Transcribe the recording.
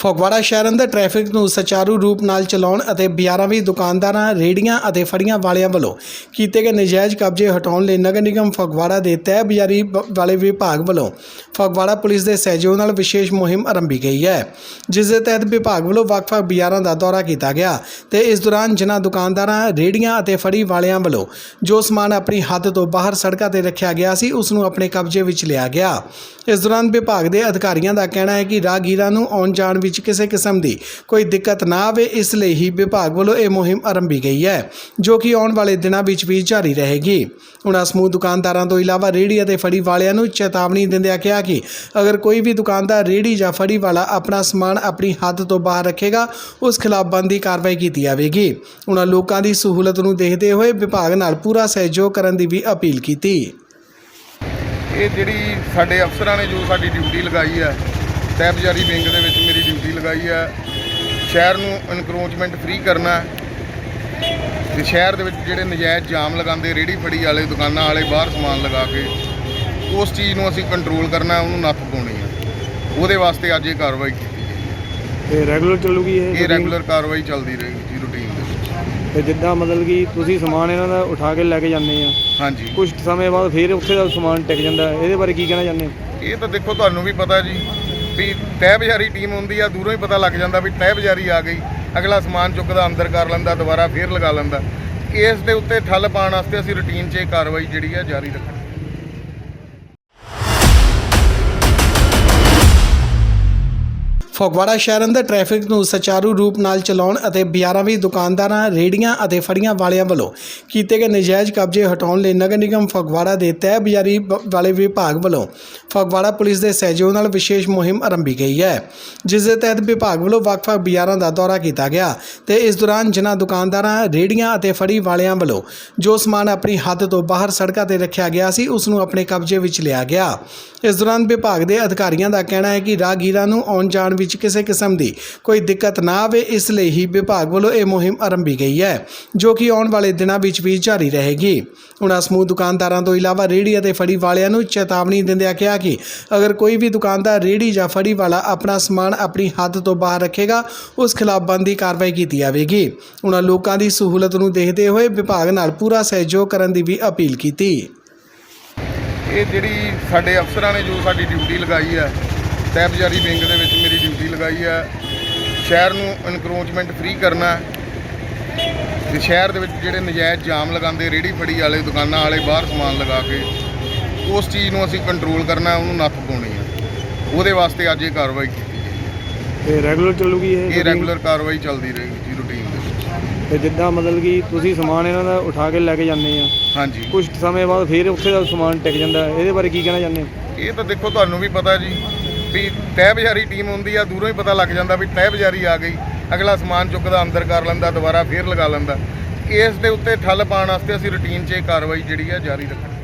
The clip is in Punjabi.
ਫਗਵਾੜਾ ਸ਼ਹਿਰ ਅੰਦਰ ਟ੍ਰੈਫਿਕ ਨੂੰ ਸੁਚਾਰੂ ਰੂਪ ਨਾਲ ਚਲਾਉਣ ਅਤੇ ਬਾਜ਼ਾਰਾਂ ਵਿੱਚ ਦੁਕਾਨਦਾਰਾਂ ਰੇੜੀਆਂ ਅਤੇ ਫੜੀਆਂ ਵਾਲਿਆਂ ਵੱਲੋਂ ਕੀਤੇ ਗਏ ਨਜਾਇਜ਼ ਕਬਜ਼ੇ ਹਟਾਉਣ ਲਈ ਨਗਰ ਨਿਗਮ ਫਗਵਾੜਾ ਦੇ ਤਹਿ ਬਜ਼ਾਰੀ ਬ- ਵਾਲੇ ਵਿਭਾਗ ਵੱਲੋਂ ਫਗਵਾੜਾ ਪੁਲਿਸ ਦੇ ਸਹਿਯੋਗ ਨਾਲ ਵਿਸ਼ੇਸ਼ ਮੁਹਿੰਮ ਆਰੰਭੀ ਗਈ ਹੈ, ਜਿਸ ਦੇ ਤਹਿਤ ਵਿਭਾਗ ਵੱਲੋਂ ਵੱਖ-ਵੱਖ ਬਾਜ਼ਾਰਾਂ ਦਾ ਦੌਰਾ ਕੀਤਾ ਗਿਆ ਤੇ ਇਸ ਦੌਰਾਨ ਜਿਨ੍ਹਾਂ ਦੁਕਾਨਦਾਰਾਂ ਰੇੜੀਆਂ ਅਤੇ ਫੜੀ ਵਾਲਿਆਂ ਵੱਲੋਂ ਜੋ ਸਮਾਨ ਆਪਣੀ ਹੱਦ ਤੋਂ ਬਾਹਰ ਸੜਕਾਂ ਤੇ ਰੱਖਿਆ ਗਿਆ ਸੀ, ਉਸ ਨੂੰ ਆਪਣੇ ਕਬਜ਼ੇ ਵਿੱਚ ਲਿਆ ਗਿਆ। ਇਸ ਦੌਰਾਨ ਵਿਭਾਗ ਦੇ ਅਧਿਕਾਰੀਆਂ ਦਾ ਕਹਿਣਾ ਹੈ ਕਿ ਰਾਹਗੀਰਾਂ ਨੂੰ ਆਉਣ ਜਾਣ ਵਿੱਚ ਕਿਸੇ ਕਿਸਮ ਦੀ ਕੋਈ ਦਿੱਕਤ ਨਾ ਆਵੇ, ਇਸ ਲਈ ਹੀ ਵਿਭਾਗ ਵੱਲੋਂ ਇਹ ਮੁਹਿੰਮ ਆਰੰਭੀ ਗਈ ਹੈ, ਜੋ ਕਿ ਆਉਣ ਵਾਲੇ ਦਿਨਾਂ ਵਿੱਚ ਵੀ ਜਾਰੀ ਰਹੇਗੀ। ਉਨ੍ਹਾਂ ਸਮੂਹ ਦੁਕਾਨਦਾਰਾਂ ਤੋਂ ਇਲਾਵਾ ਰੇੜੀ ਅਤੇ ਫੜੀ ਵਾਲਿਆਂ ਨੂੰ ਚੇਤਾਵਨੀ ਦਿੰਦਿਆਂ ਕਿਹਾ ਕਿ ਅਗਰ ਕੋਈ ਵੀ ਦੁਕਾਨਦਾਰ ਰੇੜੀ ਜਾਂ ਫੜੀ ਵਾਲਾ ਆਪਣਾ ਸਮਾਨ ਆਪਣੀ ਹੱਦ ਤੋਂ ਬਾਹਰ ਰੱਖੇਗਾ, ਉਸ ਖਿਲਾਫ ਬਣਦੀ ਕਾਰਵਾਈ ਕੀਤੀ ਜਾਵੇਗੀ। ਉਨ੍ਹਾਂ ਲੋਕਾਂ ਦੀ ਸਹੂਲਤ ਨੂੰ ਦੇਖਦੇ ਹੋਏ ਵਿਭਾਗ ਨਾਲ ਪੂਰਾ ਸਹਿਯੋਗ ਕਰਨ ਦੀ ਵੀ ਅਪੀਲ ਕੀਤੀ। ਇਹ ਜਿਹੜੀ ਸਾਡੇ ਅਫਸਰਾਂ ਨੇ ਜੋ ਸਾਡੀ ਡਿਊਟੀ ਲਗਾਈ ਹੈ ਤਹਿਬਜ਼ਾਰੀ ਵਿੰਗ ਦੇ ਵਿੱਚ ਲਗਾਈ ਹੈ ਸ਼ਹਿਰ ਨੂੰ ਇਨਕਰੋਚਮੈਂਟ ਫ੍ਰੀ ਕਰਨਾ ਤੇ ਸ਼ਹਿਰ ਦੇ ਵਿੱਚ ਜਿਹੜੇ ਨਜਾਇਜ਼ ਜਾਮ ਲਗਾਉਂਦੇ ਰੇੜੀ ਫੜੀ ਵਾਲੇ ਦੁਕਾਨਾਂ ਵਾਲੇ ਬਾਹਰ ਸਮਾਨ ਲਗਾ ਕੇ ਉਸ ਚੀਜ਼ ਨੂੰ ਅਸੀਂ ਕੰਟਰੋਲ ਕਰਨਾ ਉਹਨੂੰ ਨੱਥ ਪਾਉਣੀ ਹੈ ਉਹਦੇ ਵਾਸਤੇ ਅੱਜ ਇਹ ਕਾਰਵਾਈ ਕੀਤੀ ਗਈ ਹੈ। ਤੇ ਰੈਗੂਲਰ ਚੱਲੂਗੀ ਇਹ ਇਹ? ਰੈਗੂਲਰ ਕਾਰਵਾਈ ਚੱਲਦੀ ਰਹੇਗੀ ਜੀ ਰੂਟੀਨ ਦੇ ਵਿੱਚ ਤੇ ਜਿੱਦਾਂ ਮਤਲਬ ਕਿ ਤੁਸੀਂ ਸਮਾਨ ਇਹਨਾਂ ਦਾ ਉਠਾ ਕੇ ਲੈ ਕੇ ਜਾਂਦੇ ਆ ਹਾਂਜੀ ਕੁਝ ਸਮੇਂ ਬਾਅਦ ਫਿਰ ਉੱਥੇ ਦਾ ਸਮਾਨ ਟਿਕ ਜਾਂਦਾ। ਇਹਦੇ ਬਾਰੇ ਕੀ ਕਹਿਣਾ ਚਾਹੁੰਦੇ ਹੋ ਇਹ ਤਾਂ ਦੇਖੋ ਤੁਹਾਨੂੰ ਵੀ ਪਤਾ ਜੀ ਵੀ ਤਹਿ ਬਜ਼ਾਰੀ ਟੀਮ ਹੁੰਦੀ ਆ, ਦੂਰੋਂ ਹੀ ਪਤਾ ਲੱਗ ਜਾਂਦਾ ਵੀ ਤਹਿ ਬਜ਼ਾਰੀ ਆ ਗਈ। ਅਗਲਾ ਸਮਾਨ ਚੁੱਕਦਾ, ਅੰਦਰ ਕਰ ਲੈਂਦਾ, ਦੁਬਾਰਾ ਫੇਰ ਲਗਾ ਲੈਂਦਾ। ਇਸ ਦੇ ਉੱਤੇ ਠੱਲ ਪਾਉਣ ਵਾਸਤੇ ਅਸੀਂ ਰੁਟੀਨ 'ਚ ਇਹ ਕਾਰਵਾਈ ਜਿਹੜੀ ਆ ਜਾਰੀ ਰੱਖਣੀ। ਫਗਵਾੜਾ ਸ਼ਹਿਰ ਅੰਦਰ ਟ੍ਰੈਫਿਕ ਨੂੰ ਸੁਚਾਰੂ ਰੂਪ ਨਾਲ ਚਲਾਉਣ ਅਤੇ ਬਾਜ਼ਾਰਾਂ ਵਿੱਚ ਦੁਕਾਨਦਾਰਾਂ ਰੇੜੀਆਂ ਅਤੇ ਫੜੀਆਂ ਵਾਲਿਆਂ ਵੱਲੋਂ ਕੀਤੇ ਗਏ ਨਜਾਇਜ਼ ਕਬਜ਼ੇ ਹਟਾਉਣ ਲਈ ਨਗਰ ਨਿਗਮ ਫਗਵਾੜਾ ਦੇ ਤਹਿ ਬਜ਼ਾਰੀ ਬ- ਵਾਲੇ ਵਿਭਾਗ ਵੱਲੋਂ ਫਗਵਾੜਾ ਪੁਲਿਸ ਦੇ ਸਹਿਯੋਗ ਨਾਲ ਵਿਸ਼ੇਸ਼ ਮੁਹਿੰਮ ਆਰੰਭੀ ਗਈ ਹੈ, ਜਿਸ ਦੇ ਤਹਿਤ ਵਿਭਾਗ ਵੱਲੋਂ ਵੱਖ-ਵੱਖ ਬਜ਼ਾਰਾਂ ਦਾ ਦੌਰਾ ਕੀਤਾ ਗਿਆ ਤੇ ਇਸ ਦੌਰਾਨ ਜਿਨ੍ਹਾਂ ਦੁਕਾਨਦਾਰਾਂ ਰੇੜੀਆਂ ਅਤੇ ਫੜੀ ਵਾਲਿਆਂ ਵੱਲੋਂ ਜੋ ਸਮਾਨ ਆਪਣੀ ਹੱਦ ਤੋਂ ਬਾਹਰ ਸੜਕਾਂ ਤੇ ਰੱਖਿਆ ਗਿਆ ਸੀ, ਉਸ ਨੂੰ ਆਪਣੇ ਕਬਜ਼ੇ ਵਿੱਚ ਲਿਆ ਗਿਆ। ਇਸ ਦੌਰਾਨ ਵਿਭਾਗ ਦੇ ਅਧਿਕਾਰੀਆਂ ਦਾ ਕਹਿਣਾ ਹੈ ਕਿ ਰਾਹਗੀਰਾਂ ਨੂੰ ਆਉਣ ਜਾਣ ਵਿੱਚ ਕਿਸੇ ਕਿਸਮ ਦੀ ਕੋਈ ਦਿੱਕਤ ਨਾ ਆਵੇ, ਇਸ ਲਈ ਹੀ ਵਿਭਾਗ ਵੱਲੋਂ ਇਹ ਮੁਹਿੰਮ ਆਰੰਭੀ ਗਈ ਹੈ, ਜੋ ਕਿ ਆਉਣ ਵਾਲੇ ਦਿਨਾਂ ਵਿੱਚ ਵੀ ਜਾਰੀ ਰਹੇਗੀ। ਉਨ੍ਹਾਂ ਸਮੂਹ ਦੁਕਾਨਦਾਰਾਂ ਤੋਂ ਇਲਾਵਾ ਰੇੜੀ ਅਤੇ ਫੜੀ ਵਾਲਿਆਂ ਨੂੰ ਚੇਤਾਵਨੀ ਦਿੰਦਿਆਂ ਕਿਹਾ ਕਿ ਅਗਰ ਕੋਈ ਵੀ ਦੁਕਾਨਦਾਰ ਰੇੜੀ ਜਾਂ ਫੜੀ ਵਾਲਾ ਆਪਣਾ ਸਮਾਨ ਆਪਣੀ ਹੱਦ ਤੋਂ ਬਾਹਰ ਰੱਖੇਗਾ, ਉਸ ਖਿਲਾਫ ਬਣਦੀ ਕਾਰਵਾਈ ਕੀਤੀ ਜਾਵੇਗੀ। ਉਨ੍ਹਾਂ ਲੋਕਾਂ ਦੀ ਸਹੂਲਤ ਨੂੰ ਦੇਖਦੇ ਹੋਏ ਵਿਭਾਗ ਨਾਲ ਪੂਰਾ ਸਹਿਯੋਗ ਕਰਨ ਦੀ ਵੀ ਅਪੀਲ ਕੀਤੀ। ਇਹ ਜਿਹੜੀ ਸਾਡੇ ਅਫਸਰਾਂ ਨੇ ਜੋ ਸਾਡੀ ਡਿਊਟੀ ਲਗਾਈ ਹੈ ਤਹਿਬਜ਼ਾਰੀ ਵਿੰਗ ਦੇ ਵਿੱਚ ਮੇਰੀ ਡਿਊਟੀ ਲਗਾਈ ਹੈ ਸ਼ਹਿਰ ਨੂੰ ਇਨਕਰੋਚਮੈਂਟ ਫ੍ਰੀ ਕਰਨਾ। ਤੇ ਸ਼ਹਿਰ ਦੇ ਵਿੱਚ ਜਿਹੜੇ ਨਜਾਇਜ਼ ਜਾਮ ਲਗਾਉਂਦੇ ਰੇੜੀ ਫੜੀ ਵਾਲੇ ਦੁਕਾਨਾਂ ਵਾਲੇ ਬਾਹਰ ਸਮਾਨ ਲਗਾ ਕੇ ਉਸ ਚੀਜ਼ ਨੂੰ ਅਸੀਂ ਕੰਟਰੋਲ ਕਰਨਾ ਉਹਨੂੰ ਨੱਥ ਪਾਉਣੀ ਹੈ ਉਹਦੇ ਵਾਸਤੇ ਅੱਜ ਇਹ ਕਾਰਵਾਈ ਕੀਤੀ ਗਈ ਹੈ। ਤੇ ਰੈਗੂਲਰ ਚੱਲੂਗੀ ਇਹ ਇਹ? ਰੈਗੂਲਰ ਕਾਰਵਾਈ ਚੱਲਦੀ ਰਹੇਗੀ ਜੀ ਰੂਟੀਨ ਦੇ ਵਿੱਚ। ਤੇ ਜਿੱਦਾਂ ਮਤਲਬ ਕਿ ਤੁਸੀਂ ਸਮਾਨ ਇਹਨਾਂ ਦਾ ਉਠਾ ਕੇ ਲੈ ਕੇ ਜਾਂਦੇ ਆ। ਹਾਂਜੀ। ਕੁਝ ਸਮੇਂ ਬਾਅਦ ਫਿਰ ਉੱਥੇ ਦਾ ਸਮਾਨ ਟਿਕ ਜਾਂਦਾ। ਇਹਦੇ ਬਾਰੇ ਕੀ ਕਹਿਣਾ ਚਾਹੁੰਦੇ ਹੋ? ਇਹ ਤਾਂ ਦੇਖੋ ਤੁਹਾਨੂੰ ਵੀ ਪਤਾ ਜੀ ਵੀ ਤਹਿ ਬਜ਼ਾਰੀ ਟੀਮ ਹੁੰਦੀ ਆ, ਦੂਰੋਂ ਹੀ ਪਤਾ ਲੱਗ ਜਾਂਦਾ ਵੀ ਤਹਿ ਬਜ਼ਾਰੀ ਆ ਗਈ। ਅਗਲਾ ਸਮਾਨ ਚੁੱਕਦਾ, ਅੰਦਰ ਕਰ ਲੈਂਦਾ, ਦੁਬਾਰਾ ਫੇਰ ਲਗਾ ਲੈਂਦਾ। ਇਸ ਦੇ ਉੱਤੇ ਠੱਲ ਪਾਉਣ ਵਾਸਤੇ ਅਸੀਂ ਰੁਟੀਨ 'ਚ ਇਹ ਕਾਰਵਾਈ ਜਿਹੜੀ ਆ ਜਾਰੀ ਰੱਖਾਂਗੇ